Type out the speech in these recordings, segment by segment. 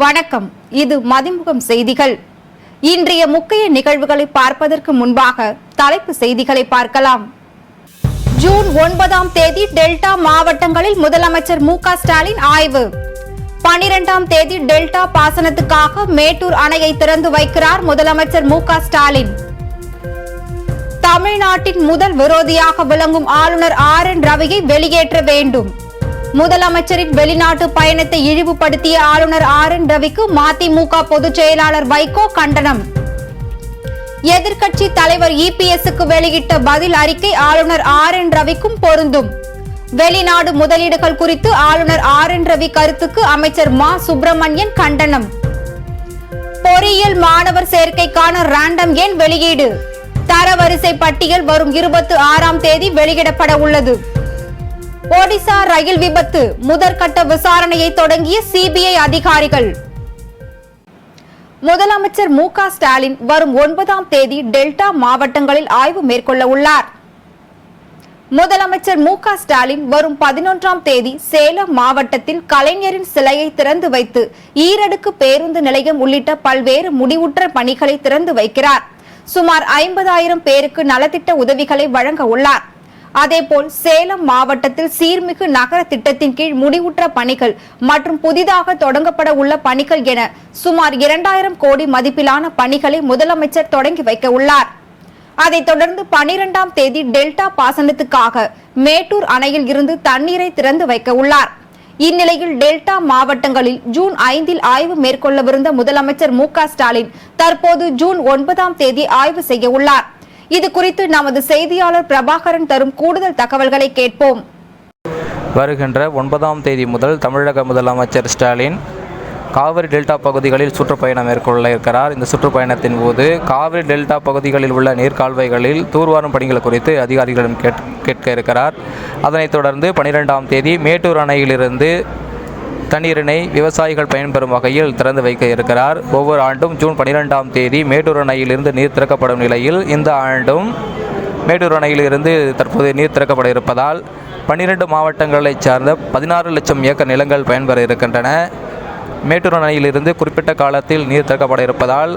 வணக்கம். இது மதிமுகம் செய்திகள். இன்றைய முக்கிய நிகழ்வுகளை பார்ப்பதற்கு முன்பாக தலைப்பு செய்திகளை பார்க்கலாம். ஜூன் ஒன்பதாம் தேதி டெல்டா மாவட்டங்களில் முதலமைச்சர் மு க ஸ்டாலின் ஆய்வு. பனிரெண்டாம் தேதி டெல்டா பாசனத்துக்காக மேட்டூர் அணையை திறந்து வைக்கிறார் முதலமைச்சர் மு க ஸ்டாலின். தமிழ்நாட்டின் முதல் விரோதியாக விளங்கும் ஆளுநர் ஆர் என் ரவியை வெளியேற்ற வேண்டும். முதலமைச்சரின் வெளிநாட்டு பயணத்தை இழிவுபடுத்திய ஆளுநர் ஆர் என் ரவிக்கு மதிமுக பொதுச் செயலாளர் வைகோ கண்டனம். எதிர்க்கட்சி தலைவர் இபிஎஸ்க்கு வெளியிட்ட பதில் அறிக்கை ஆளுநர் ஆர் என் ரவிக்கும் பொருந்தும். வெளிநாடு முதலீடுகள் குறித்து ஆளுநர் ஆர் என் ரவி கருத்துக்கு அமைச்சர் மா. சுப்பிரமணியன் கண்டனம். பொறியியல் மாணவர் சேர்க்கைக்கான ரேண்டம் எண் வெளியீடு? தரவரிசை பட்டியல் வரும் இருபத்தி ஆறாம் தேதி வெளியிடப்பட உள்ளது. ஒடிசா ரயில் விபத்து. முதற்கட்ட விசாரணையை தொடங்கிய சிபிஐ அதிகாரிகள். முதலமைச்சர் மு க ஸ்டாலின் வரும் ஒன்பதாம் தேதி டெல்டா மாவட்டங்களில் ஆய்வு மேற்கொள்ள உள்ளார். முதலமைச்சர் மு க ஸ்டாலின் வரும் பதினொன்றாம் தேதி சேலம் மாவட்டத்தில் கலைஞரின் சிலையை திறந்து வைத்து ஈரடுக்கு பேருந்து நிலையம் உள்ளிட்ட பல்வேறு முடிவுற்ற பணிகளை திறந்து வைக்கிறார். சுமார் ஐம்பதாயிரம் பேருக்கு நலத்திட்ட உதவிகளை வழங்க உள்ளார். அதேபோல் சேலம் மாவட்டத்தில் சீர்மிகு நகர திட்டத்தின் கீழ் முடிவுற்ற பணிகள் மற்றும் புதிதாக தொடங்கப்பட உள்ள பணிகள் என சுமார் இரண்டாயிரம் கோடி மதிப்பிலான பணிகளை முதலமைச்சர் தொடங்கி வைக்க உள்ளார். அதைத் தொடர்ந்து பனிரெண்டாம் தேதி டெல்டா பாசனத்துக்காக மேட்டூர் அணையில் இருந்து தண்ணீரை திறந்து வைக்க உள்ளார். இந்நிலையில் டெல்டா மாவட்டங்களில் ஜூன் ஐந்தில் ஆய்வு மேற்கொள்ளவிருந்த முதலமைச்சர் மு க ஸ்டாலின் தற்போது ஜூன் ஒன்பதாம் தேதி ஆய்வு செய்ய உள்ளார். இது குறித்து நமது செய்தியாளர் பிரபாகரன் தரும் கூடுதல் தகவல்களை கேட்போம். வருகின்ற ஒன்பதாம் தேதி முதல் தமிழக முதலமைச்சர் ஸ்டாலின் காவிரி டெல்டா பகுதிகளில் சுற்றுப்பயணம் மேற்கொள்ள இருக்கிறார். இந்த சுற்றுப்பயணத்தின் போது காவிரி டெல்டா பகுதிகளில் உள்ள நீர்கால்வாய்களில் தூர்வாரும் பணிகள் குறித்து அதிகாரிகளிடம் கேட் கேட்க இருக்கிறார். அதனைத் தொடர்ந்து பனிரெண்டாம் தேதி மேட்டூர் அணையிலிருந்து தண்ணீரினை விவசாயிகள் பயன்பெறும் வகையில் திறந்து வைக்க இருக்கிறார். ஒவ்வொரு ஆண்டும் ஜூன் பனிரெண்டாம் தேதி மேட்டூர் அணையிலிருந்து நீர் திறக்கப்படும் நிலையில் இந்த ஆண்டும் மேட்டூர் அணையிலிருந்து தற்போது நீர் திறக்கப்பட இருப்பதால் பன்னிரண்டு மாவட்டங்களைச் சார்ந்த பதினாறு லட்சம் ஏக்கர் நிலங்கள் பயன்பெற இருக்கின்றன. மேட்டூர் அணையிலிருந்து குறிப்பிட்ட காலத்தில் நீர் திறக்கப்பட இருப்பதால்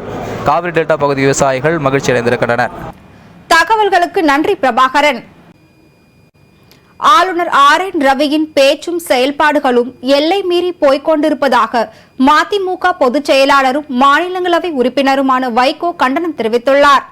காவிரி டெல்டா பகுதி விவசாயிகள் மகிழ்ச்சி அடைந்திருக்கின்றனர் தகவல்களுக்கு நன்றி பிரபாகரன். ஆளுநர் ஆர் என் ரவியின் பேச்சும் செயல்பாடுகளும் எல்லை மீறி போய்கொண்டிருப்பதாக மதிமுக பொதுச் செயலாளரும் மாநிலங்களவை உறுப்பினருமான வைகோ கண்டனம் தெரிவித்துள்ளார்.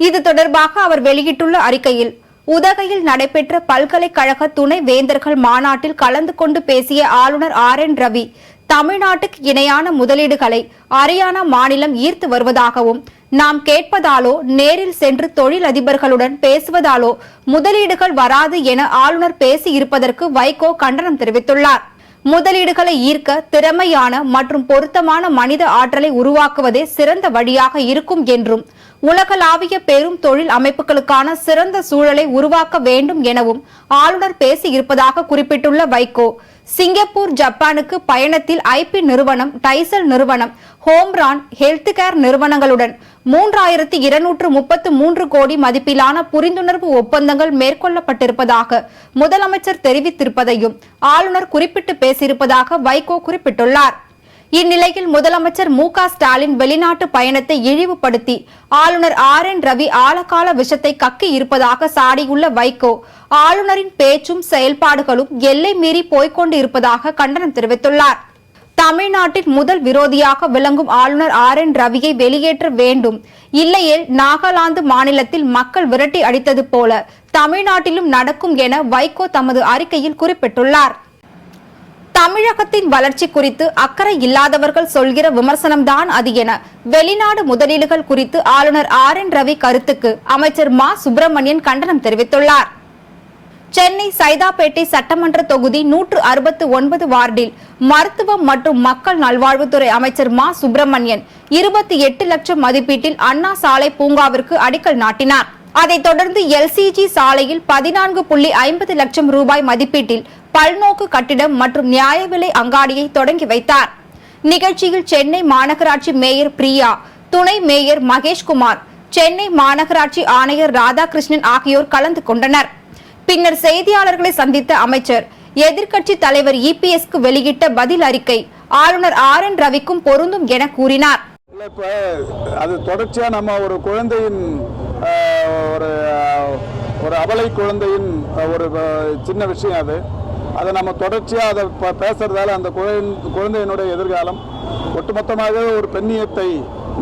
இது தொடர்பாக அவர் வெளியிட்டுள்ள அறிக்கையில் உதகையில் நடைபெற்ற பல்கலைக்கழக துணை வேந்தர்கள் மாநாட்டில் கலந்து கொண்டு பேசிய ஆளுநர் ஆர் என் ரவி தமிழ்நாட்டுக்கு இணையான முதலீடுகளை ஹரியானா மாநிலம் ஈர்த்து வருவதாகவும் நாம் கேட்பதாலோ நேரில் சென்று தொழில் அதிபர்களுடன் பேசுவதாலோ முதலீடுகள் வராது என ஆளுநர் பேசி இருப்பதற்கு வைகோ கண்டனம் தெரிவித்துள்ளார். முதலீடுகளை ஈர்க்க திறமையான மற்றும் பொருத்தமான மனித ஆற்றலை உருவாக்குவதே சிறந்த வழியாக இருக்கும் என்றும் உலகளாவிய பெரும் தொழில் அமைப்புகளுக்கான சிறந்த சூழலை உருவாக்க வேண்டும் எனவும் ஆளுநர் பேசி இருப்பதாக குறிப்பிட்டுள்ள வைகோ சிங்கப்பூர் ஜப்பானுக்கு பயணத்தில் ஐபி நிறுவனம் டைசல் நிறுவனம் ஹோம்ரான் ஹெல்த் கேர் நிறுவனங்களுடன் மூன்றாயிரத்தி இருநூற்று முப்பத்து மூன்று கோடி மதிப்பிலான புரிந்துணர்வு ஒப்பந்தங்கள் மேற்கொள்ளப்பட்டிருப்பதாக முதலமைச்சர் தெரிவித்திருப்பதையும் ஆளுநர் குறிப்பிட்டு பேசியிருப்பதாக வைகோ குறிப்பிட்டுள்ளார். இந்நிலையில் முதலமைச்சர் மு ஸ்டாலின் வெளிநாட்டு பயணத்தை இழிவுபடுத்தி ஆளுநர் ஆர் என் ரவி ஆழகால விஷத்தை கக்கி இருப்பதாக சாடியுள்ள வைகோ ஆளுநரின் பேச்சும் செயல்பாடுகளும் எல்லை மீறி போய்க்கொண்டு இருப்பதாக கண்டனம் தெரிவித்துள்ளார். தமிழ்நாட்டின் முதல் விரோதியாக விளங்கும் ஆளுநர் ஆர் என் ரவியை வெளியேற்ற வேண்டும். இல்லையே நாகாலாந்து மாநிலத்தில் மக்கள் விரட்டி அடித்தது போல தமிழ்நாட்டிலும் நடக்கும் என வைகோ தமது அறிக்கையில் குறிப்பிட்டுள்ளார். தமிழகத்தின் வளர்ச்சி குறித்து அக்கறை இல்லாதவர்கள் சொல்கிற விமர்சனம்தான் அது என வெளிநாடு முதலீடுகள் குறித்து ஆளுநர் ஆர் என் ரவி கருத்துக்கு அமைச்சர் மா சுப்பிரமணியன் கண்டனம் தெரிவித்துள்ளார். சென்னை சைதாப்பேட்டை சட்டமன்ற தொகுதி நூற்று அறுபத்து ஒன்பது வார்டில் மருத்துவம் மற்றும் மக்கள் நல்வாழ்வுத்துறை அமைச்சர் மா. சுப்பிரமணியன் இருபத்தி எட்டு லட்சம் மதிப்பீட்டில் அண்ணா சாலை பூங்காவிற்கு அடிக்கல் நாட்டினார். அதைத் தொடர்ந்து எல்சிஜி சாலையில் பதினான்கு புள்ளி ஐம்பது லட்சம் ரூபாய் மதிப்பீட்டில் பல்நோக்கு கட்டிடம் மற்றும் நியாய விலை அங்காடியை தொடங்கி வைத்தார். நிகழ்ச்சியில் சென்னை மாநகராட்சி மேயர் பிரியா துணை மேயர் மகேஷ்குமார் சென்னை மாநகராட்சி ஆணையர் ராதாகிருஷ்ணன் ஆகியோர் கலந்து கொண்டனர். பின்னர் செய்தியாளர்களை சந்தித்த அமைச்சர். எதிர்க்கட்சி தலைவர் இபிஎஸ்க்கு வெளியிட்ட பதில் அறிக்கை ஆளுநர் ஆர் என் ரவிக்கும் பொருந்தும் என கூறினார். அது தொடர்ச்சியா நம்ம ஒரு குழந்தையின் ஒரு ஒரு அபலை குழந்தையின் ஒரு சின்ன விஷயம் அது. அதை நம்ம தொடர்ச்சியாக அதை பேசுறதால அந்த குழந்தையினுடைய எதிர்காலம் ஒட்டுமொத்தமாக ஒரு பெண்ணியத்தை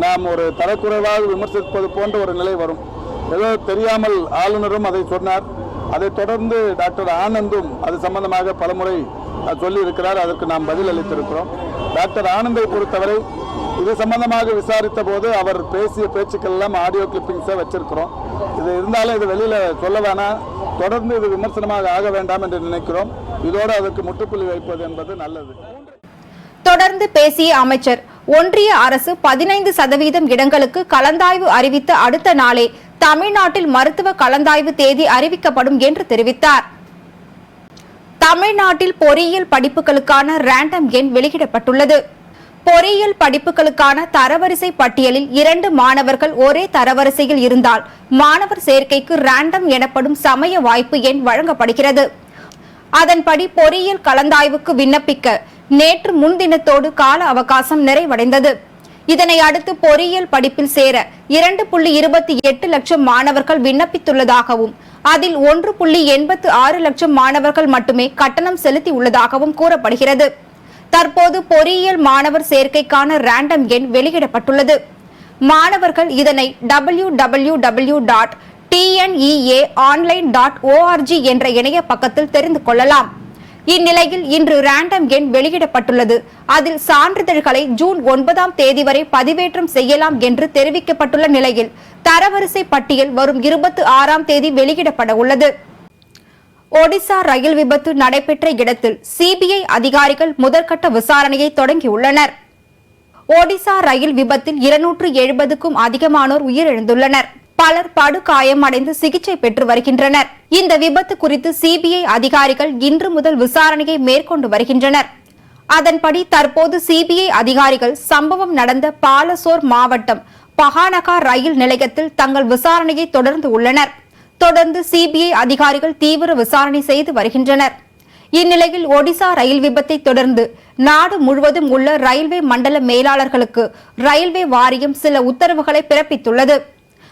நாம் ஒரு தரக்குறைவாக விமர்சிப்பது போன்ற ஒரு நிலை வரும். ஏதோ தெரியாமல் ஆளுநரும் அதை சொன்னார். அதைத் தொடர்ந்து டாக்டர் ஆனந்தும் அது சம்பந்தமாக பலமுறை சொல்லியிருக்கிறார். சொல்லி இருக்கிறார் அதற்கு நாம் பதில் அளித்திருக்கிறோம். டாக்டர் ஆனந்தை பொறுத்தவரை இது சம்பந்தமாக விசாரித்த போது அவர் பேசிய பேச்சுக்கள் எல்லாம் ஆடியோ கிளிப்பிங்ஸை வச்சிருக்கிறோம். இது இருந்தாலும் இது வெளியில் சொல்ல வேணாம். தொடர்ந்து இது விமர்சனமாக ஆக வேண்டாம் என்று நினைக்கிறோம். இதோடு அதற்கு முற்றுப்புள்ளி வைப்பது என்பது நல்லது. தொடர்ந்து பேசிய அமைச்சர் ஒன்றிய அரசு பதினைந்து சதவீதம் இடங்களுக்கு கலந்தாய்வு அறிவித்த அடுத்த நாளே தமிழ்நாட்டில் மருத்துவ கலந்தாய்வு தேதி அறிவிக்கப்படும் என்று தெரிவித்தார். தமிழ்நாட்டில் பொறியியல் படிப்புகளுக்கான ரேண்டம் எண் வெளியிடப்பட்டுள்ளது. பொறியியல் படிப்புகளுக்கான தரவரிசை பட்டியலில் இரண்டு மாணவர்கள் ஒரே தரவரிசையில் இருந்தால் மாணவர் சேர்க்கைக்கு ரேண்டம் எனப்படும் சமய வாய்ப்பு எண் வழங்கப்படுகிறது. அதன்படி பொறியியல் கலந்தாய்வுக்கு விண்ணப்பிக்க நேற்று முன்தினத்தோடு கால அவகாசம் நிறைவடைந்தது. இதனை அடுத்து பொறியியல் படிப்பில் சேர இரண்டு புள்ளி இருபத்தி எட்டு லட்சம் மாணவர்கள் விண்ணப்பித்துள்ளதாகவும் அதில் ஒன்று புள்ளி எண்பத்து ஆறு லட்சம் மாணவர்கள் மட்டுமே கட்டணம் செலுத்தி உள்ளதாகவும் கூறப்படுகிறது. தற்போது பொறியியல் மாணவர் சேர்க்கைக்கான ரேண்டம் எண் வெளியிடப்பட்டுள்ளது. மாணவர்கள் இதனை W W W dot TNEA online dot ORG என்ற இணைய பக்கத்தில் தெரிந்து கொள்ளலாம். இந்நிலையில் இன்று ரேண்டம் எண் வெளியிடப்பட்டுள்ளது. அதில் சான்றிதழ்களை ஜூன் ஒன்பதாம் தேதி வரை பதிவேற்றம் செய்யலாம் என்று தெரிவிக்கப்பட்டுள்ள நிலையில் தரவரிசை பட்டியல் வரும் இருபத்தி ஆறாம் தேதி வெளியிடப்பட உள்ளது. ஒடிசா ரயில் விபத்து நடைபெற்ற இடத்தில் சிபிஐ அதிகாரிகள் முதற்கட்ட விசாரணையை தொடங்கியுள்ளனர். ஒடிசா ரயில் விபத்தில் இருநூற்று எழுபதுக்கும் அதிகமானோர் உயிரிழந்துள்ளனர். பலர் படுகாயமடைந்து சிகிச்சை பெற்று வருகின்றனர். இந்த விபத்து குறித்து சிபிஐ அதிகாரிகள் இன்று முதல் விசாரணையை மேற்கொண்டு வருகின்றனர். அதன்படி தற்போது சிபிஐ அதிகாரிகள் சம்பவம் நடந்த பாலசோர் மாவட்டம் பஹானகா ரயில் நிலையத்தில் தங்கள் விசாரணையை தொடர்ந்து உள்ளனர். தொடர்ந்து சிபிஐ அதிகாரிகள் தீவிர விசாரணை செய்து வருகின்றனர். இந்நிலையில் ஒடிசா ரயில் விபத்தை தொடர்ந்து நாடு முழுவதும் உள்ள ரயில்வே மண்டல மேலாளர்களுக்கு ரயில்வே வாரியம் சில உத்தரவுகளை பிறப்பித்துள்ளது.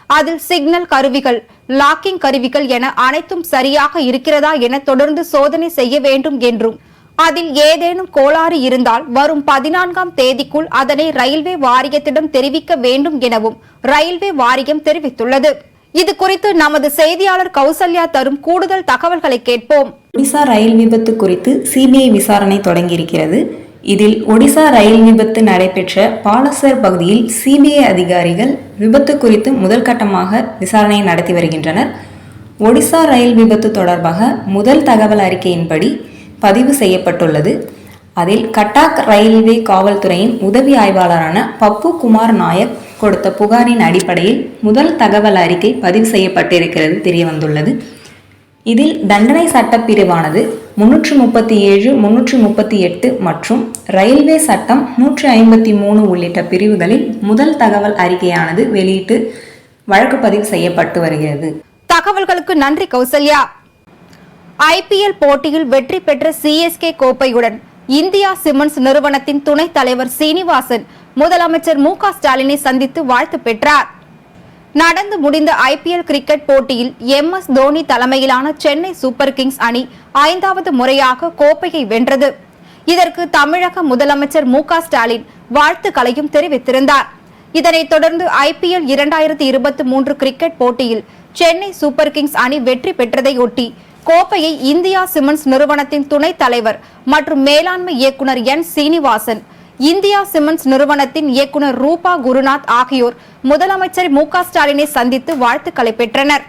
அதில் சிக்னல் கருவிகள் லாக்கிங் கருவிகள் என அனைத்தும் சரியாக இருக்கிறதா என தொடர்ந்து சோதனை செய்ய வேண்டும் என்றும் அதில் ஏதேனும் கோளாறு இருந்தால் வரும் பதினான்காம் தேதிக்குள் அதனை ரயில்வே வாரியத்திடம் தெரிவிக்க வேண்டும் எனவும் ரயில்வே வாரியம் தெரிவித்துள்ளது. இது குறித்து நமது செய்தியாளர் கௌசல்யா தரும் கூடுதல் தகவல்களை கேட்போம். ஒடிசா ரயில் விபத்து குறித்து சிபிஐ விசாரணை தொடங்கியிருக்கிறது. இதில் ஒடிசா ரயில் விபத்து நடைபெற்ற பாலசர் பகுதியில் சிபிஐ அதிகாரிகள் விபத்து குறித்து முதல் கட்டமாக நடத்தி வருகின்றனர். ஒடிசா ரயில் விபத்து தொடர்பாக முதல் தகவல் அறிக்கையின்படி பதிவு செய்யப்பட்டுள்ளது. அதில் கட்டாக் ரயில்வே காவல்துறையின் உதவி ஆய்வாளரான பப்பு குமார் நாயக் கொடுத்த புகாரின் அடிப்படையில் முதல் தகவல் அறிக்கை பதிவு செய்யப்பட்டிருக்கிறது தெரிய வந்துள்ளது இதில் தண்டனை சட்டப்பிரிவானது முன்னூற்று முப்பத்தி ஏழு முன்னூற்று முப்பத்தி எட்டு மற்றும் ரயில்வே சட்டம் நூற்று ஐம்பத்தி மூணு உள்ளிட்ட பிரிவுகளில் முதல் தகவல் அறிக்கையானது வெளியிட்டு வழக்கு பதிவு செய்யப்பட்டு வருகிறது. தகவல்களுக்கு நன்றி கௌசல்யா. ஐபிஎல் போட்டியில் வெற்றி பெற்ற சிஎஸ்கே கோப்பையுடன் இந்தியா சிமெண்ட்ஸ் நிறுவனத்தின் துணைத் தலைவர் சீனிவாசன் முதலமைச்சர் மு க ஸ்டாலினை சந்தித்து வாழ்த்து பெற்றார். நடந்து முடிந்த ஐபிஎல் கிரிக்கெட் போட்டியில் எம் எஸ் தோனி தலைமையிலான சென்னை சூப்பர் கிங்ஸ் அணி ஐந்தாவது முறையாக கோப்பையை வென்றது. இதற்கு தமிழக முதலமைச்சர் மு ஸ்டாலின் வாழ்த்துக்களையும் தெரிவித்திருந்தார். இதனைத் தொடர்ந்து ஐபிஎல் இரண்டாயிரத்தி இருபத்தி மூன்று கிரிக்கெட் போட்டியில் சென்னை சூப்பர் கிங்ஸ் அணி வெற்றி பெற்றதையொட்டி கோப்பையை இந்தியா சிமெண்ட்ஸ் நிறுவனத்தின் துணைத் தலைவர் மற்றும் மேலாண்மை இயக்குனர் என் சீனிவாசன் இந்தியா சிமெண்ட்ஸ் நிறுவனத்தின் இயக்குனர் ரூபா குருநாத் ஆகியோர் முதலமைச்சர் மு க ஸ்டாலினை சந்தித்து வாழ்த்துக்களை பெற்றனர்.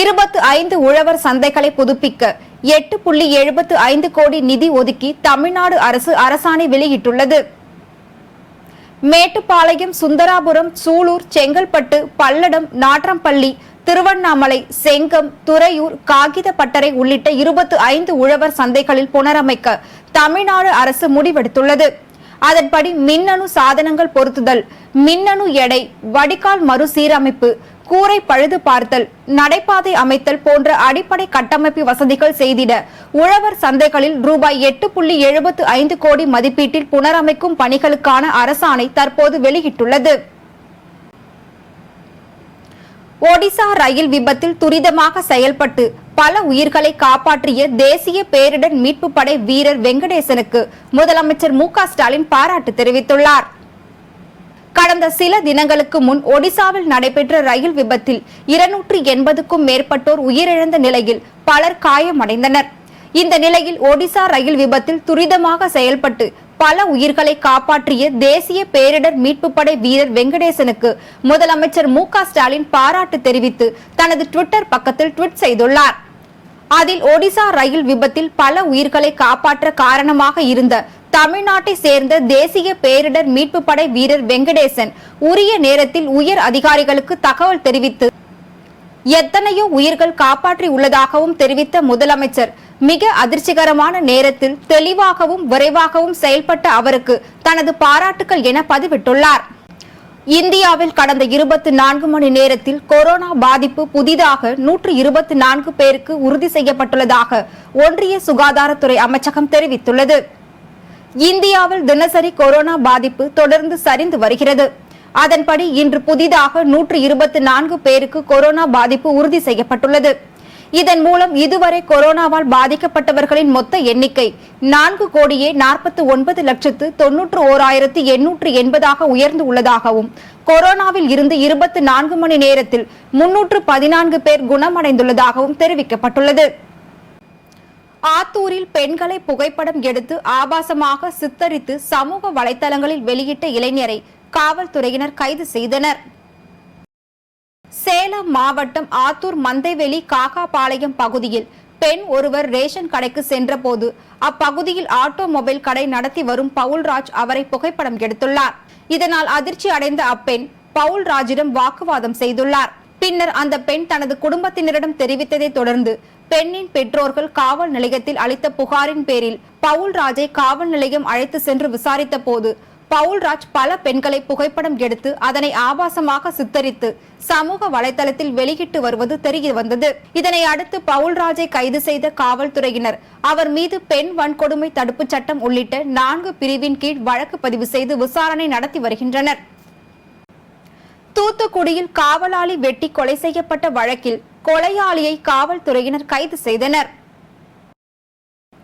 இருபத்து ஐந்து உழவர் சந்தைகளை புதுப்பிக்க எட்டு புள்ளி எழுபத்து ஐந்து கோடி நிதி ஒதுக்கி தமிழ்நாடு அரசு அரசாணை வெளியிட்டுள்ளது. மேட்டுப்பாளையம் சுந்தராபுரம் சூலூர் செங்கல்பட்டு பல்லடம் நாற்றம்பள்ளி திருவண்ணாமலை செங்கம் துறையூர் காகித பட்டறை உள்ளிட்ட இருபத்து ஐந்து உழவர் சந்தைகளில் புனரமைக்க தமிழ்நாடு அரசு முடிவெடுத்துள்ளது. அதன்படி மின்னணு சாதனங்கள் பொருத்துதல் மின்னணு எடை வடிகால் மறுசீரமைப்பு கூரை பழுது பார்த்தல் நடைபாதை அமைத்தல் போன்ற அடிப்படை கட்டமைப்பு வசதிகள் செய்திட உழவர் சந்தைகளில் ரூபாய் எட்டு புள்ளி எழுபத்து ஐந்து கோடி மதிப்பீட்டில் புனரமைக்கும் பணிகளுக்கான அரசாணை தற்போது வெளியிட்டுள்ளது. ஒடிசா ரயில் விபத்தில் துரிதமாக செயல்பட்டு பல உயிர்களை காப்பாற்றிய தேசிய பேரிடர் மீட்பு படை வீரர் வெங்கடேசனுக்கு முதலமைச்சர் மு ஸ்டாலின் பாராட்டு தெரிவித்துள்ளார். கடந்த சில தினங்களுக்கு முன் ஒடிசாவில் நடைபெற்ற ரயில் விபத்தில் இருநூற்று எண்பதுக்கும் மேற்பட்டோர் உயிரிழந்த நிலையில் பலர் காயமடைந்தனர். இந்த நிலையில் ஒடிசா ரயில் விபத்தில் துரிதமாக செயல்பட்டு பல உயிர்களை காப்பாற்றிய தேசிய பேரிடர் மீட்பு படை வீரர் வெங்கடேசனுக்கு முதலமைச்சர் மு க ஸ்டாலின் பாராட்டு தெரிவித்து தனது ட்விட்டர் பக்கத்தில் ட்வீட் செய்துள்ளார். அதில் ஒடிசா ரயில் விபத்தில் பல உயிர்களை காப்பாற்ற காரணமாக இருந்த தமிழ்நாட்டை சேர்ந்த தேசிய பேரிடர் மீட்பு படை வீரர் வெங்கடேசன் உரிய நேரத்தில் உயர் அதிகாரிகளுக்கு தகவல் தெரிவித்து எத்தனையோ உயிர்கள் காப்பாற்றி உள்ளதாகவும் தெரிவித்த முதலமைச்சர் மிக அதிர்ச்சிகரமான நேரத்தில் தெளிவாகவும் விரைவாகவும் செயல்பட்ட அவருக்கு தனது பாராட்டுக்கள் என பதிவிட்டுள்ளார். இந்தியாவில் கடந்த இருபத்தி நான்கு மணி நேரத்தில் கொரோனா பாதிப்பு புதிதாக நூற்று இருபத்தி நான்கு பேருக்கு உறுதி செய்யப்பட்டுள்ளதாக ஒன்றிய சுகாதாரத்துறை அமைச்சகம் தெரிவித்துள்ளது. இந்தியாவில் தினசரி கொரோனா பாதிப்பு தொடர்ந்து சரிந்து வருகிறது. அதன்படி இன்று புதிதாக நூற்று இருபத்தி நான்கு பேருக்கு கொரோனா பாதிப்பு உறுதி செய்யப்பட்டுள்ளது. இதன் மூலம் இதுவரை கொரோனாவால் பாதிக்கப்பட்டவர்களின் மொத்த எண்ணிக்கை நான்கு கோடியே நாற்பத்தி ஒன்பது லட்சத்து தொன்னூற்று ஓராயிரத்து எண்ணூற்று எண்பதாக உயர்ந்து உள்ளதாகவும் கொரோனாவில் இருந்து இருபத்தி நான்கு மணி நேரத்தில் முன்னூற்று பதினான்கு பேர் குணமடைந்துள்ளதாகவும் தெரிவிக்கப்பட்டுள்ளது. ஆத்தூரில் பெண்களை புகைப்படம் எடுத்து ஆபாசமாக சித்தரித்து சமூக வலைதளங்களில் வெளியிட்ட இளைஞரை காவல்துறையினர் கைது செய்தனர். சேலம் மாவட்டம் ஆத்தூர் மந்தைவெளி காகாபாளையம் பகுதியில் பெண் ஒருவர் ரேஷன் கடைக்கு சென்றபோது அப்பகுதியில் ஆட்டோமொபைல் கடை நடத்தி வரும் பவுல்ராஜ் அவரை புகைப்படம் எடுத்துள்ளார். இதனால் அதிர்ச்சி அடைந்த அப்பெண் பவுல்ராஜிடம் வாக்குவாதம் செய்துள்ளார். பின்னர் அந்த பெண் தனது குடும்பத்தினரிடம் தெரிவித்ததை தொடர்ந்து பெண்ணின் பெற்றோர்கள் காவல் நிலையத்தில் அளித்த புகாரின் பேரில் பவுல்ராஜை காவல் நிலையம் அழைத்து சென்று விசாரித்த போது பவுல்ராஜ் பல பெண்களை புகைப்படம் எடுத்து அதனை ஆபாசமாக சித்தரித்து சமூக வலைதளத்தில் வெளியிட்டு வருவது தெரிய வந்தது. இதனை அடுத்து பவுல்ராஜை கைது செய்த காவல்துறையினர் அவர் மீது பெண் வன்கொடுமை தடுப்புச் சட்டம் உள்ளிட்ட நான்கு பிரிவின் கீழ் வழக்கு பதிவு செய்து விசாரணை நடத்தி வருகின்றனர். தூத்துக்குடியில் காவலாளி வெட்டி கொலை செய்யப்பட்ட வழக்கில் கொலையாளியை காவல்துறையினர் கைது செய்தனர்.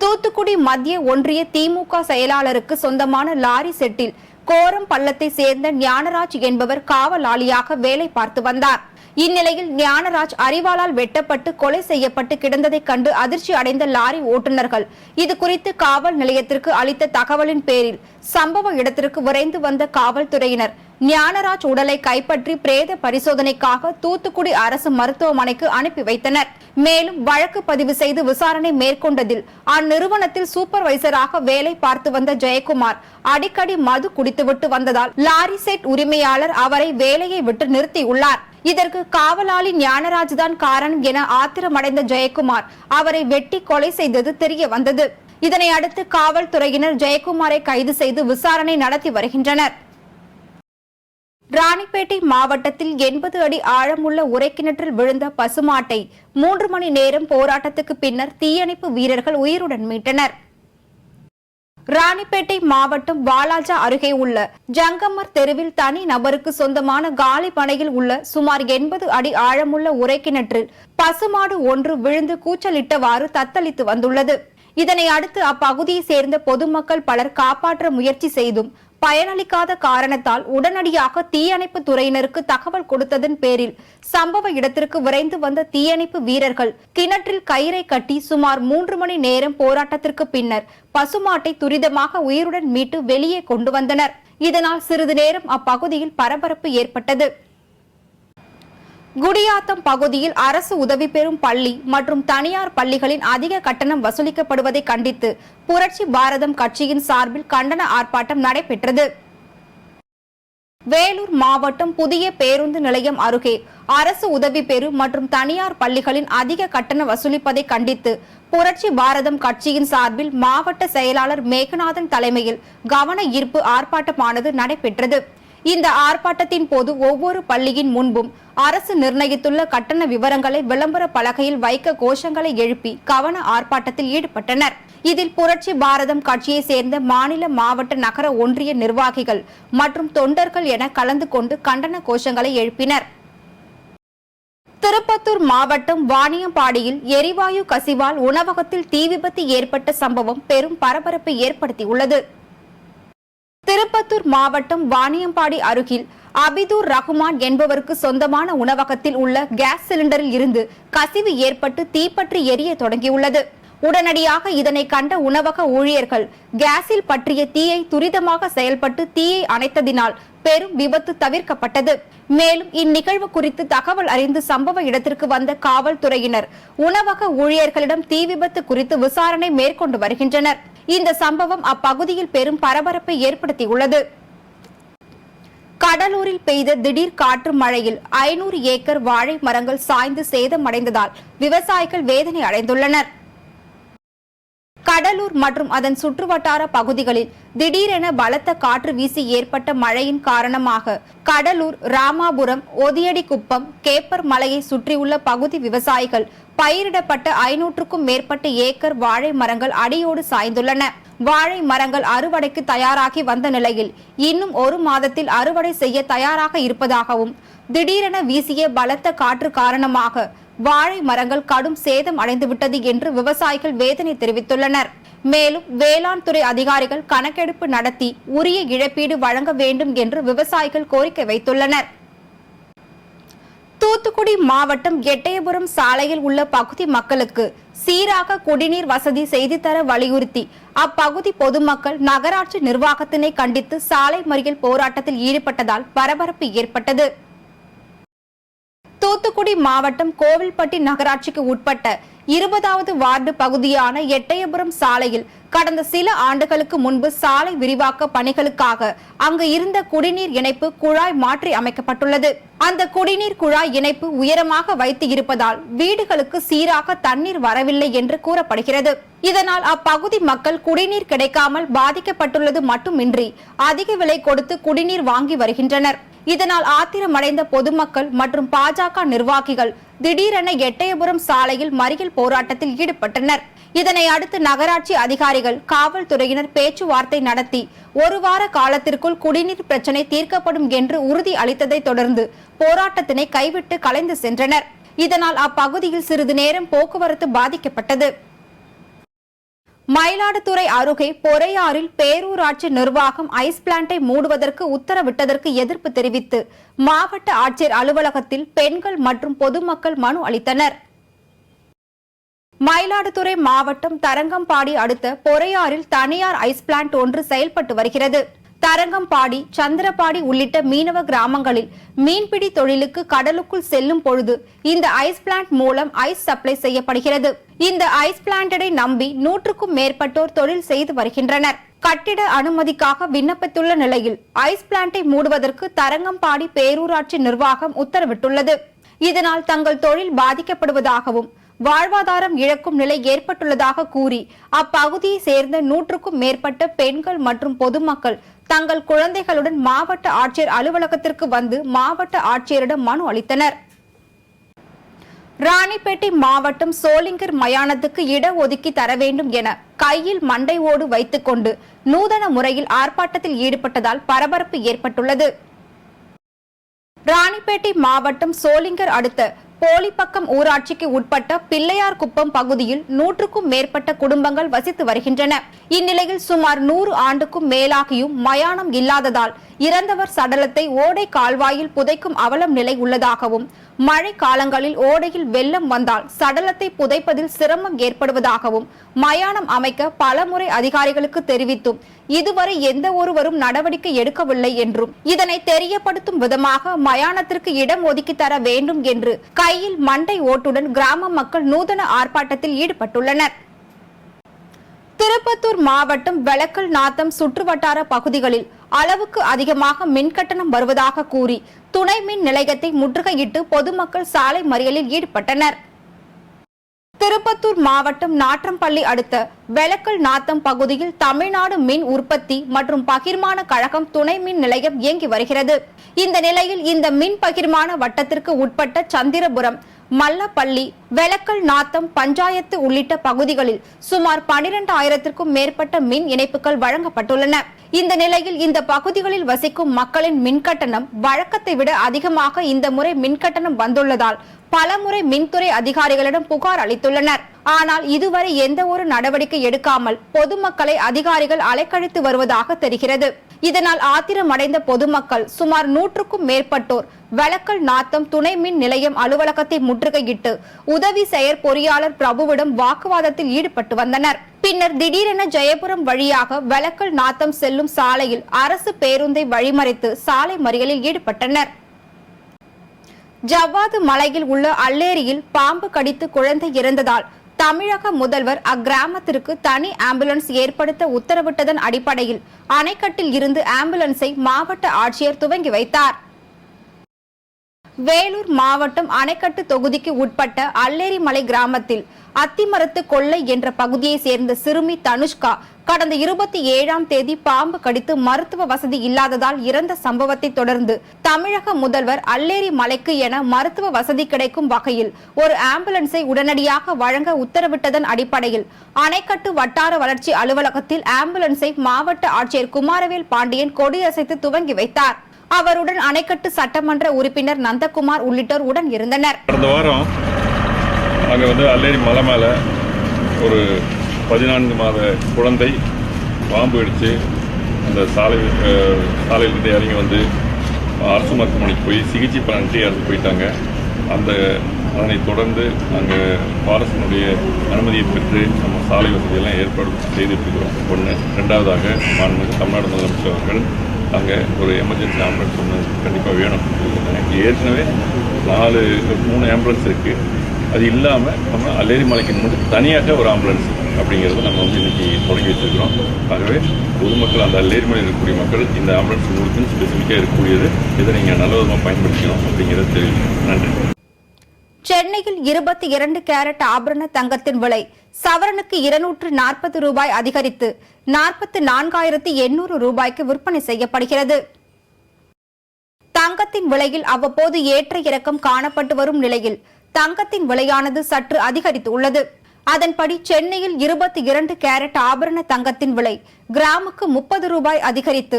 தூத்துக்குடி மத்திய ஒன்றிய திமுக செயலாளருக்கு சொந்தமான லாரி செட்டில். கோரம் பள்ளத்தை சேர்ந்த ஞானராஜ் என்பவர் காவலாளியாக வேலை பார்த்து வந்தார். இந்நிலையில் ஞானராஜ் அறிவாளால் வெட்டப்பட்டு கொலை செய்யப்பட்டு கிடந்ததைக் கண்டு அதிர்ச்சி அடைந்த லாரி ஓட்டுநர்கள். இது குறித்து காவல் நிலையத்திற்கு அளித்த தகவலின் பேரில் சம்பவ இடத்திற்கு விரைந்து வந்த காவல்துறையினர். ஞானராஜ் உடலை கைப்பற்றி பிரேத பரிசோதனைக்காக தூத்துக்குடி அரசு மருத்துவமனைக்கு அனுப்பி வைத்தனர். மேலும் வழக்கு பதிவு செய்து விசாரணை மேற்கொண்டதில் அந்நிறுவனத்தில் சூப்பர்வைசராக வேலை பார்த்து வந்த ஜெயக்குமார் அடிக்கடி மது குடித்துவிட்டு வந்ததால் லாரி செட் உரிமையாளர் அவரை வேலையை விட்டு நிறுத்தியுள்ளார். இதற்கு காவலாளி ஞானராஜ் தான் காரணம் என ஆத்திரமடைந்த ஜெயக்குமார் அவரை வெட்டி கொலை செய்தது தெரிய வந்தது. இதனை அடுத்து காவல்துறையினர் ஜெயக்குமாரை கைது செய்து விசாரணை நடத்தி வருகின்றனர். ராணிப்பேட்டை மாவட்டத்தில் எண்பது அடி ஆழமுள்ள உரைக்கிணற்றில் விழுந்த பசுமாட்டை மூன்று மணி நேரம் போராட்டத்துக்கு பின்னர் தீயணைப்பு வீரர்கள் உயிருடன் மீட்டனர். ராணிப்பேட்டை மாவட்டம் வாலாஜா அருகே உள்ள ஜங்கம்மர் தெருவில் தனி நபருக்கு சொந்தமான காலி பனையில் உள்ள சுமார் எண்பது அடி ஆழமுள்ள உரைக்கிணற்றில் பசுமாடு ஒன்று விழுந்து கூச்சலிட்டவாறு தத்தளித்து வந்துள்ளது. இதனை அடுத்து அப்பகுதியை சேர்ந்த பொதுமக்கள் பலர் காப்பாற்ற முயற்சி செய்தும் பயனளிக்காத காரணத்தால் உடனடியாக தீயணைப்பு துறையினருக்கு தகவல் கொடுத்ததன் பேரில் சம்பவ இடத்திற்கு விரைந்து வந்த தீயணைப்பு வீரர்கள் கிணற்றில் கயிறை கட்டி சுமார் மூன்று மணி நேரம் போராட்டத்திற்கு பின்னர் பசுமாட்டை துரிதமாக உயிருடன் மீட்டு வெளியே கொண்டு வந்தனர். இதனால் சிறிது நேரம் அப்பகுதியில் பரபரப்பு ஏற்பட்டது. குடியாத்தம் பகுதியில் அரசு உதவி பெறும் பள்ளி மற்றும் தனியார் பள்ளிகளின் அதிக கட்டணம் வசூலிக்கப்படுவதை கண்டித்து புரட்சி பாரதம் கட்சியின் சார்பில் கண்டன ஆர்ப்பாட்டம் நடைபெற்றது. வேலூர் மாவட்டம் புதிய பேருந்து நிலையம் அருகே அரசு உதவி பெறும் மற்றும் தனியார் பள்ளிகளின் அதிக கட்டண வசூலிப்பதை கண்டித்து புரட்சி பாரதம் கட்சியின் சார்பில் மாவட்ட செயலாளர் மேகநாதன் தலைமையில் கவன ஈர்ப்பு ஆர்ப்பாட்டமானது நடைபெற்றது. இந்த ஆர்ப்பாட்டத்தின் போது ஒவ்வொரு பள்ளியின் முன்பும் அரசு நிர்ணயித்துள்ள கட்டண விவரங்களை விளம்பர பலகையில் வைக்க கோஷங்களை எழுப்பி கவன ஆர்ப்பாட்டத்தில் ஈடுபட்டனர். இதில் புரட்சி பாரதம் கட்சியை சேர்ந்த மாநில மாவட்ட நகர ஒன்றிய நிர்வாகிகள் மற்றும் தொண்டர்கள் என கலந்து கொண்டு கண்டன கோஷங்களை எழுப்பினர். திருப்பத்தூர் மாவட்டம் வாணியம்பாடியில் எரிவாயு கசிவால் உணவகத்தில் தீ விபத்து ஏற்பட்ட சம்பவம் பெரும் பரபரப்பை ஏற்படுத்தியுள்ளது. கோயம்புத்தூர் மாவட்டம் வாணியம்பாடி அருகில் அபிதூர் ரஹ்மான் என்பவருக்கு சொந்தமான உணவகத்தில் உள்ள கேஸ் சிலிண்டரில் இருந்து கசிவு ஏற்பட்டு தீப்பற்றி எரிய தொடங்கியுள்ளது. உடனடியாக இதனை கண்ட உணவக ஊழியர்கள் கேஸில் பற்றிய தீயை துரிதமாக செயல்பட்டு தீயை அணைத்ததினால் பெரும் விபத்து தவிர்க்கப்பட்டது. மேலும் இந்நிகழ்வு குறித்து தகவல் அறிந்து சம்பவ இடத்திற்கு வந்த காவல்துறையினர் உணவக ஊழியர்களிடம் தீ விபத்து குறித்து விசாரணை மேற்கொண்டு வருகின்றனர். இந்த சம்பவம் அப்பகுதியில் பெரும் பரபரப்பை ஏற்படுத்தியுள்ளது. கடலூரில் பெய்த திடீர் காற்று மழையில் ஐநூறு ஏக்கர் வாழை மரங்கள் சாய்ந்து சேதமடைந்ததால் விவசாயிகள் வேதனை அடைந்துள்ளனர். கடலூர் மற்றும் அதன் சுற்றுவட்டார பகுதிகளில் திடீரென பலத்த காற்று வீசி ஏற்பட்ட மழையின் காரணமாக கடலூர் ராமாபுரம் ஒதியடிக்குப்பம் கேப்பர் மலையை சுற்றியுள்ள பகுதி விவசாயிகள் பயிரிடப்பட்ட ஐநூற்றுக்கும் மேற்பட்ட ஏக்கர் வாழை மரங்கள் அடியோடு சாய்ந்துள்ளன. வாழை மரங்கள் அறுவடைக்கு தயாராகி வந்த நிலையில் இன்னும் ஒரு மாதத்தில் அறுவடை செய்ய தயாராக இருப்பதாகவும் திடீரென வீசிய பலத்த காற்று காரணமாக வாழை மரங்கள் கடும் சேதம் அடைந்துவிட்டது என்று விவசாயிகள் வேதனை தெரிவித்துள்ளனர். மேலும் வேளாண் துறை அதிகாரிகள் கணக்கெடுப்பு நடத்தி உரிய இழப்பீடு வழங்க வேண்டும் என்று விவசாயிகள் கோரிக்கை வைத்துள்ளனர். தூத்துக்குடி மாவட்டம் எட்டயபுரம் சாலையில் உள்ள பகுதி மக்களுக்கு சீராக குடிநீர் வசதி செய்து தர வலியுறுத்தி அப்பகுதி பொதுமக்கள் நகராட்சி நிர்வாகத்தினை கண்டித்து சாலை மறியல் போராட்டத்தில் ஈடுபட்டதால் பரபரப்பு ஏற்பட்டது. தூத்துக்குடி மாவட்டம் கோவில்பட்டி நகராட்சிக்கு உட்பட்ட இருபதாவது வார்டு பகுதியான எட்டயபுரம் சாலையில் கடந்த சில ஆண்டுகளுக்கு முன்பு சாலை விரிவாக்க பணிகளுக்காக அங்கு இருந்த குடிநீர் இணைப்பு குழாய் மாற்றி அமைக்கப்பட்டுள்ளது. அந்த குடிநீர் குழாய் இணைப்பு உயரமாக வைத்து இருப்பதால் வீடுகளுக்கு சீராக தண்ணீர் வரவில்லை என்று கூறப்படுகிறது. இதனால் அப்பகுதி மக்கள் குடிநீர் கிடைக்காமல் பாதிக்கப்பட்டுள்ளது மட்டுமின்றி அதிக விலை கொடுத்து குடிநீர் வாங்கி வருகின்றனர். இதனால் ஆத்திரமடைந்த பொதுமக்கள் மற்றும் பாஜக நிர்வாகிகள் திடீரென எட்டயபுரம் சாலையில் மறியல் போராட்டத்தில் ஈடுபட்டனர். இதனை அடுத்து நகராட்சி அதிகாரிகள் காவல்துறையினர் பேச்சுவார்த்தை நடத்தி ஒரு வார காலத்திற்குள் குடிநீர் பிரச்சினை தீர்க்கப்படும் என்று உறுதி அளித்ததை தொடர்ந்து போராட்டத்தினை கைவிட்டு கலைந்து சென்றனர். இதனால் அப்பகுதியில் சிறிது நேரம் போக்குவரத்து பாதிக்கப்பட்டது. மயிலாடுதுறை அருகே பொறையாறில் பேரூராட்சி நிர்வாகம் ஐஸ் பிளான்ட்டை மூடுவதற்கு உத்தரவிட்டதற்கு எதிர்ப்பு தெரிவித்து மாவட்ட ஆட்சியர் அலுவலகத்தில் பெண்கள் மற்றும் பொதுமக்கள் மனு அளித்தனர். மயிலாடுதுறை மாவட்டம் தரங்கம்பாடி அடுத்த பொறையாறில் தனியார் ஐஸ் பிளான்ட் ஒன்று செயல்பட்டு வருகிறது. தரங்கம்பாடி சந்திரபாடி உள்ளிட்ட மீனவ கிராமங்களில் மீன்பிடி தொழிலுக்கு கடலுக்குள் செல்லும் பொழுது இந்த ஐஸ் பிளான்ட் மூலம் ஐஸ் சப்ளை செய்யப்படுகிறது. இந்த ஐஸ் பிளான்டை நம்பி நூற்றுக்கும் மேற்பட்டோர் தொழில் செய்து வருகின்றனர். கட்டிட அனுமதிக்காக விண்ணப்பித்துள்ள நிலையில் ஐஸ் பிளான்ட்டை மூடுவதற்கு தரங்கம்பாடி பேரூராட்சி நிர்வாகம் உத்தரவிட்டுள்ளது. இதனால் தங்கள் தொழில் பாதிக்கப்படுவதாகவும் வாழ்வாதாரம் இழக்கும் நிலை ஏற்பட்டுள்ளதாக கூறி அப்பகுதியை சேர்ந்த நூற்றுக்கும் மேற்பட்ட பெண்கள் மற்றும் பொதுமக்கள் தங்கள் குழந்தைகளுடன் மாவட்ட ஆட்சியர் அலுவலகத்திற்கு வந்து மாவட்ட ஆட்சியரிடம் மனு அளித்தனர். ராணிப்பேட்டை மாவட்டம் சோளிங்கர் மயானத்துக்கு இட ஒதுக்கி தர வேண்டும் என கையில் மண்டை ஓடு வைத்துக்கொண்டு நூதன முறையில் ஆர்ப்பாட்டத்தில் ஈடுபட்டதால் பரபரப்பு ஏற்பட்டுள்ளது. ராணிப்பேட்டை மாவட்டம் சோளிங்கர் அடுத்த போலிப்பக்கம் ஊராட்சிக்கு உட்பட்ட பிள்ளையார் குப்பம் பகுதியில் நூற்றுக்கும் மேற்பட்ட குடும்பங்கள் வசித்து வருகின்றன. இந்நிலையில் சுமார் நூறு ஆண்டுக்கும் மேலாகியும் மயானம் இல்லாததால் இறந்தவர் சடலத்தை ஓடை கால்வாயில் புதைக்கும் அவலம் நிலை உள்ளதாகவும் மழை காலங்களில் ஓடையில் வெள்ளம் வந்தால் சடலத்தை புதைப்பதில் சிரமம் ஏற்படுவதாகவும் மயானம் அமைக்க பலமுறை அதிகாரிகளுக்கு தெரிவித்தும் இதுவரை எந்த ஒருவரும் நடவடிக்கை எடுக்கவில்லை என்றும் இதனை தெரியப்படுத்தும் விதமாக மயானத்திற்கு இடம் ஒதுக்கி தர வேண்டும் என்று கையில் மண்டை ஓட்டுடன் கிராம மக்கள் நூதன ஆர்ப்பாட்டத்தில் ஈடுபட்டுள்ளனர். திருப்பத்தூர் மாவட்டம் வெளக்கல் நாத்தம் சுற்றுவட்டார பகுதிகளில் அளவுக்கு அதிகமாக மின்கட்டணம் வருவதாக கூறி துணை மின் நிலையத்தை முற்றுகையிட்டு பொதுமக்கள் சாலை மறியலில் ஈடுபட்டனர். திருப்பத்தூர் மாவட்டம் நாற்றம்பள்ளி அடுத்த வெளக்கல் நாத்தம் பகுதியில் தமிழ்நாடு மின் உற்பத்தி மற்றும் பகிர்மான கழகம் துணை மின் நிலையம் இயங்கி வருகிறது. இந்த நிலையில் இந்த மின் பகிர்மான வட்டத்திற்கு உட்பட்ட சந்திரபுரம் மல்லப்பள்ளி வெளக்கல் நாத்தம் பஞ்சாயத்து உள்ளிட்ட பகுதிகளில் சுமார் பனிரெண்டு ஆயிரத்திற்கும் மேற்பட்ட மின் இணைப்புகள் வழங்கப்பட்டுள்ளன. இந்த நிலையில் இந்த பகுதிகளில் வசிக்கும் மக்களின் மின்கட்டணம் வழக்கத்தை விட அதிகமாக இந்த முறை மின்கட்டணம் வந்துள்ளதால் பலமுறை மின்துறை அதிகாரிகளிடம் புகார் அளித்துள்ளனர். ஆனால் இதுவரை எந்த ஒரு நடவடிக்கை எடுக்காமல் பொதுமக்களை அதிகாரிகள் அலைக்கழித்து வருவதாக தெரிகிறது. இதனால் ஆத்திரமடைந்த பொதுமக்கள் சுமார் நூற்றுக்கும் மேற்பட்டோர் வழக்கல் நாத்தம் துணை மின் நிலையம் அலுவலகத்தை முற்றுகையிட்டு உதவி செயற் பொறியாளர் பிரபுவிடம் வாக்குவாதத்தில் ஈடுபட்டு வந்தனர். பின்னர் திடீரென ஜெயபுரம் வழியாக வழக்கல் நாத்தம் செல்லும் சாலையில் அரசு பேருந்தை வழிமறைத்து சாலை மறியலில் ஈடுபட்டனர். ஜவ்வாது மலையில் உள்ள அல்லேரியில் பாம்பு கடித்து குழந்தை இறந்ததால் தமிழக முதல்வர் அக்கிராமத்திற்கு தனி ஆம்புலன்ஸ் ஏற்படுத்த உத்தரவிட்டதன் அடிப்படையில் அணைக்கட்டில் இருந்து ஆம்புலன்ஸை மாவட்ட ஆட்சியர் துவங்கி வைத்தார். வேலூர் மாவட்டம் அணைக்கட்டு தொகுதிக்கு உட்பட்ட அல்லேரிமலை கிராமத்தில் அத்திமரத்து கொள்ளை என்ற பகுதியை சேர்ந்த சிறுமி தனுஷ்கா கடந்த இருபத்தி ஏழாம் தேதி பாம்பு கடித்து மருத்துவ வசதி இல்லாததால் இறந்த சம்பவத்தை தொடர்ந்து தமிழக முதல்வர் அல்லேரி மலைக்கு என மருத்துவ வசதி கிடைக்கும் வகையில் ஒரு ஆம்புலன்ஸை உடனடியாக வழங்க உத்தரவிட்டதன் அடிப்படையில் அணைக்கட்டு வட்டார வளர்ச்சி அலுவலகத்தில் ஆம்புலன்ஸை மாவட்ட ஆட்சியர் குமாரவேல் பாண்டியன் கொடியசைத்து துவங்கி வைத்தார். அவருடன் அணைக்கட்டு சட்டமன்ற உறுப்பினர் நந்தகுமார் உள்ளிட்டோர் உடன் இருந்தனர். கடந்த வாரம் அங்கே வந்து அல்லேரி மலை மேலே ஒரு பதினான்கு மாத குழந்தை பாம்பு அடித்து அந்த சாலை சாலையிலிருந்து இறங்கி வந்து அரசு மருத்துவமனைக்கு போய் சிகிச்சை பலனிட்டு இறந்து போயிட்டாங்க. அந்த அதனை தொடர்ந்து அங்கே பாரசனுடைய அனுமதியை பெற்று நம்ம சாலை வசதியெல்லாம் ஏற்பாடு செய்துட்டு இருக்கிறோம். ஒன்று ரெண்டாவதாக மாண்புமிகு தமிழ்நாடு முதலமைச்சர் அவர்கள் அங்கே ஒரு எமர்ஜென்சி ஆம்புலன்ஸ் ஒன்று கண்டிப்பாக வேணும். எனக்கு ஏற்கனவே நாலு மூணு ஆம்புலன்ஸ் இருக்குது அது இல்லாமல் நம்ம அல்லேரி மலைக்கு மட்டும் தனியாக ஒரு ஆம்புலன்ஸ் அப்படிங்கிறத நம்ம வந்து இன்றைக்கி தொடங்கி வச்சுருக்கிறோம். ஆகவே பொதுமக்கள் அந்த அல்லேரி மலையில் இருக்கக்கூடிய மக்கள் இந்த ஆம்புலன்ஸ் உங்களுக்குன்னு ஸ்பெசிஃபிக்காக இருக்கக்கூடியது இதை நீங்கள் நல்ல விதமாக பயன்படுத்திக்கணும் அப்படிங்கிறத தெரிவிக்கிறேன் நன்றி. சென்னையில் இருபத்தி இரண்டு கேரட் ஆபரண தங்கத்தின் விலை சவரனுக்கு இருநூற்று நாற்பது ரூபாய் அதிகரித்து நாற்பத்தி நான்காயிரத்தி எண்ணூறு ரூபாய்க்கு விற்பனை செய்யப்படுகிறது. தங்கத்தின் விலையில் அவ்வப்போது ஏற்ற இறக்கம் காணப்பட்டு வரும் நிலையில் தங்கத்தின் விலையானது சற்று அதிகரித்துள்ளது. அதன்படி சென்னையில் இருபத்தி இரண்டு கேரட் ஆபரண தங்கத்தின் விலை கிராமுக்கு முப்பது ரூபாய் அதிகரித்து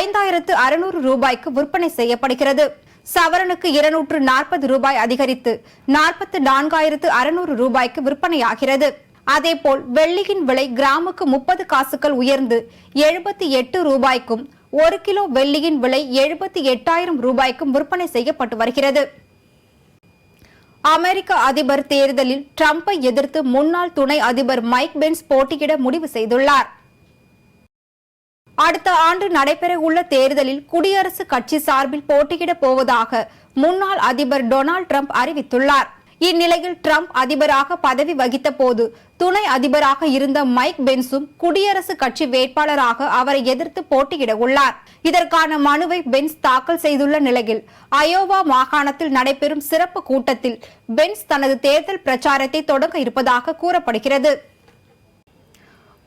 ஐந்தாயிரத்து அறுநூறு ரூபாய்க்கு விற்பனை செய்யப்படுகிறது. சவரனுக்கு இருநூற்று நாற்பது ரூபாய் அதிகரித்து நாற்பத்து நான்காயிரத்து அறுநூறு ரூபாய்க்கு விற்பனையாகிறது. அதேபோல் வெள்ளியின் விலை கிராமுக்கு முப்பது காசுகள் உயர்ந்து எழுபத்தி எட்டு ரூபாய்க்கும் ஒரு கிலோ வெள்ளியின் விலை எழுபத்தி எட்டாயிரம் ரூபாய்க்கும் விற்பனை செய்யப்பட்டு வருகிறது. அமெரிக்க அதிபர் தேர்தலில் ட்ரம்பை எதிர்த்து முன்னாள் துணை அதிபர் மைக் பென்ஸ் போட்டியிட முடிவு செய்துள்ளார். அடுத்த ஆண்டு நடைபெறவுள்ள தேர்தலில் குடியரசுக் கட்சி சார்பில் போட்டியிடப் போவதாக முன்னாள் அதிபர் டொனால்ட் ட்ரம்ப் அறிவித்துள்ளார். இந்நிலையில் ட்ரம்ப் அதிபராக பதவி வகித்த போது துணை அதிபராக இருந்த மைக் பென்ஸும் குடியரசுக் கட்சி வேட்பாளராக அவரை எதிர்த்து போட்டியிட உள்ளார். இதற்கான மனுவை பென்ஸ் தாக்கல் செய்துள்ள நிலையில் அயோவா மாகாணத்தில் நடைபெறும் சிறப்பு கூட்டத்தில் பென்ஸ் தனது தேர்தல் பிரச்சாரத்தை தொடங்க இருப்பதாக கூறப்படுகிறது.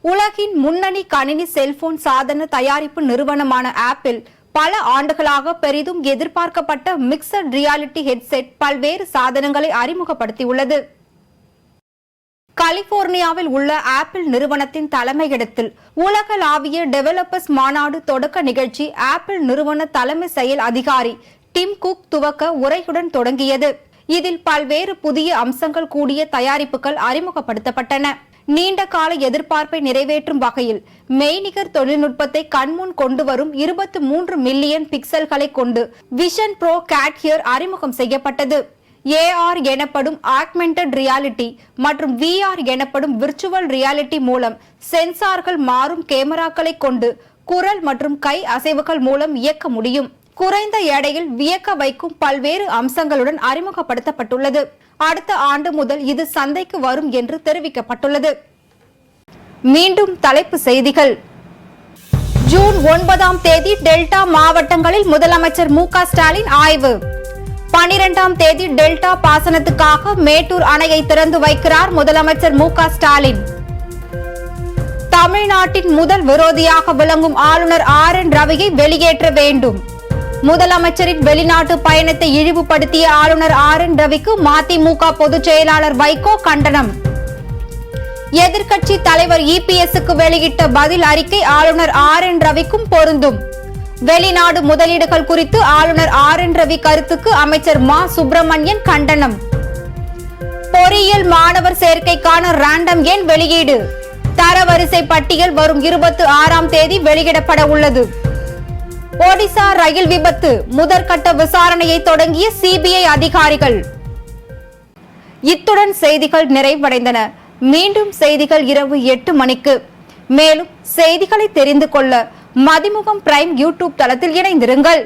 உலகின் முன்னணி கணினி செல்போன் சாதன தயாரிப்பு நிறுவனமான ஆப்பிள் பல ஆண்டுகளாக பெரிதும் எதிர்பார்க்கப்பட்ட மிக்சட் ரியாலிட்டி ஹெட்செட் பல்வேறு சாதனங்களை அறிமுகப்படுத்தியுள்ளது. கலிபோர்னியாவில் உள்ள ஆப்பிள் நிறுவனத்தின் தலைமையிடத்தில் உலகளாவிய டெவலப்பர்ஸ் மாநாடு தொடக்க நிகழ்ச்சி ஆப்பிள் நிறுவன தலைமை செயல் அதிகாரி டிம் குக் துவக்க உரையுடன் தொடங்கியது. இதில் பல்வேறு புதிய அம்சங்கள் கூடிய தயாரிப்புகள் அறிமுகப்படுத்தப்பட்டன. நீண்ட கால எதிர்பார்ப்பை நிறைவேற்றும் வகையில் மெய்நிகர் தொழில்நுட்பத்தை கண்முன் கொண்டு வரும் இருபத்தி மூன்று மில்லியன் பிக்சல்களை கொண்டு விஷன் ப்ரோ கேட்ஹியர் அறிமுகம் செய்யப்பட்டது. ஏஆர் எனப்படும் ஆக்மெண்டட் ரியாலிட்டி மற்றும் விஆர் எனப்படும் விர்ச்சுவல் ரியாலிட்டி மூலம் சென்சார்கள் மாறும் கேமராக்களை கொண்டு குரல் மற்றும் கை அசைவுகள் மூலம் இயக்க முடியும். குறைந்த எடையில் வியக்க வைக்கும் பல்வேறு அம்சங்களுடன் அறிமுகப்படுத்தப்பட்டுள்ளது. அடுத்த ஆண்டு முதல் இது சந்தைக்கு வரும் என்று தெரிவிக்கப்பட்டுள்ளது. மீண்டும் தலைப்பு செய்திகள். ஜூன் ஒன்பதாம் தேதி டெல்டா மாவட்டங்களில் முதலமைச்சர் மு ஸ்டாலின் ஆய்வு. பனிரெண்டாம் தேதி டெல்டா பாசனத்துக்காக மேட்டூர் அணையை திறந்து வைக்கிறார் முதலமைச்சர் மு ஸ்டாலின். தமிழ்நாட்டின் முதல் விரோதியாக விளங்கும் ஆளுநர் ஆர் என் ரவியை வெளியேற்ற வேண்டும். முதலமைச்சரின் வெளிநாட்டு பயணத்தை இழிவுபடுத்திய ஆளுநர் ஆர் என் ரவிக்கு மதிமுக பொதுச் செயலாளர் வைகோ கண்டனம். எதிர்க்கட்சி தலைவர் இபிஎஸ்க்கு வெளியிட்ட பதில் அறிக்கை ஆளுநர் ஆர் என் ரவிக்கும் பொருந்தும். வெளிநாடு முதலீடுகள் குறித்து ஆளுநர் ஆர் என் ரவி கருத்துக்கு அமைச்சர் மா. சுப்பிரமணியன் கண்டனம். பொறியியல் மாணவர் சேர்க்கைக்கான ரேண்டம் எண் வெளியீடு? தரவரிசை பட்டியல் வரும் இருபத்தி ஆறாம் தேதி வெளியிடப்பட உள்ளது. ஒடிசா ரயில் விபத்து. முதற்கட்ட விசாரணையை தொடங்கிய சிபிஐ அதிகாரிகள். இத்துடன் செய்திகள் நிறைவடைந்தன. மீண்டும் செய்திகள் இரவு எட்டு மணிக்கு. மேலும் செய்திகளை தெரிந்து கொள்ள மதிமுகம் பிரைம் யூடியூப் தளத்தில் இணைந்திருங்கள்.